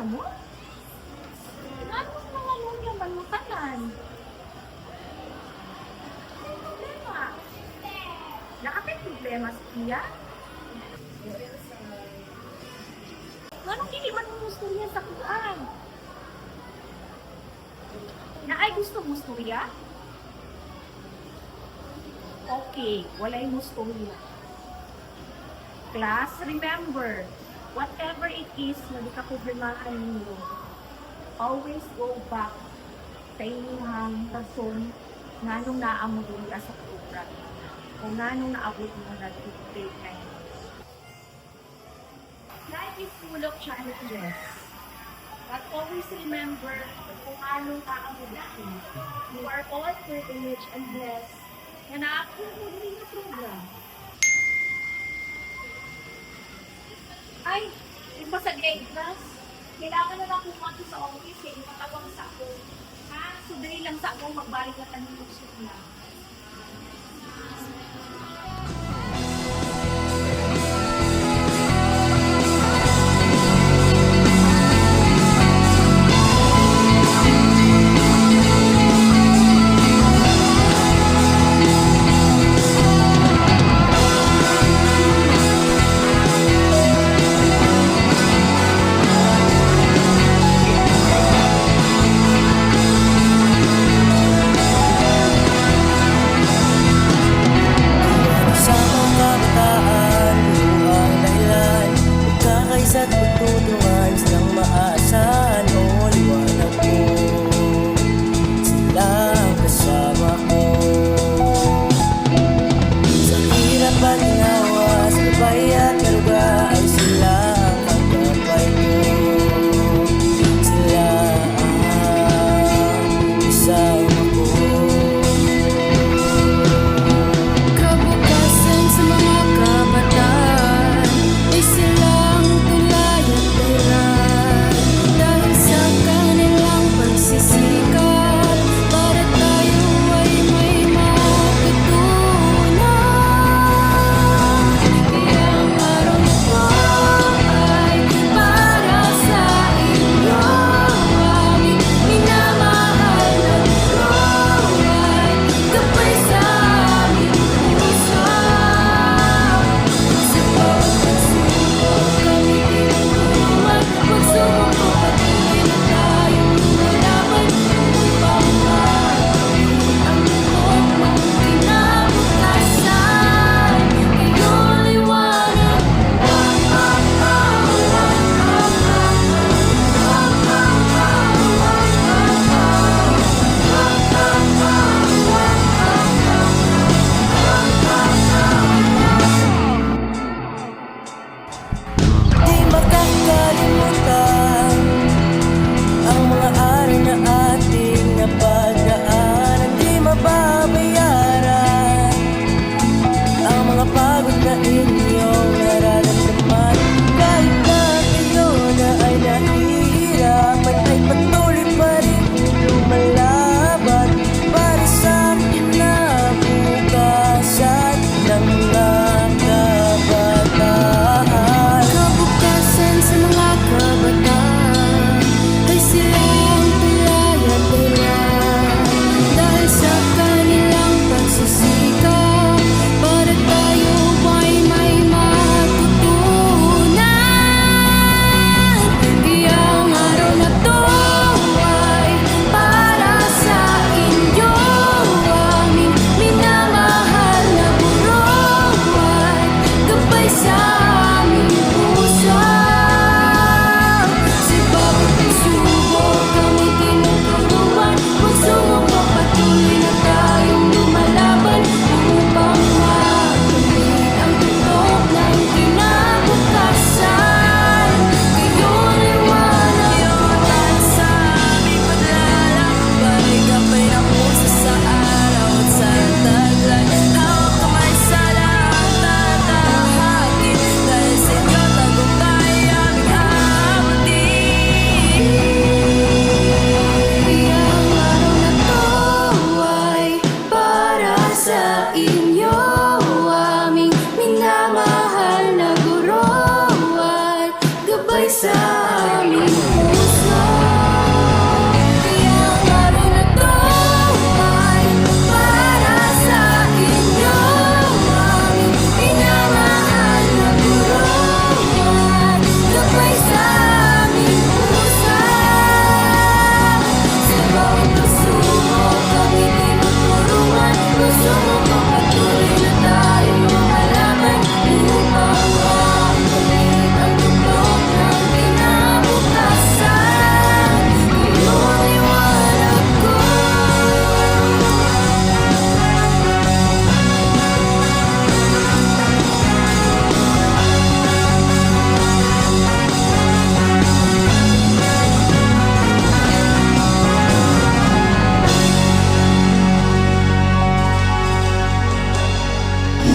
Okay na mo? Ano mga lunya malutanan? May problema. Nakapit problema sa iya? Anong hindi man mo gusto niya sa kuan? Na ay gusto mo storya? Okay, walay mo storya. Class, remember, whatever it is na di ka problemahan ninyo, always go back sa inyong rason nga nung naamod niya sa program o nga nung naabot mo na grade 9. Life is full of challenges. But always remember kung anong kaabot natin. You are all privileged and blessed na naaabot mo din program. Ay, iba sa grade class. Kailangan na lang pumunta sa office eh. Matawag sa ako. Ha? So, dali lang sa ako magbalik na tanong na.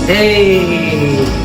Hey!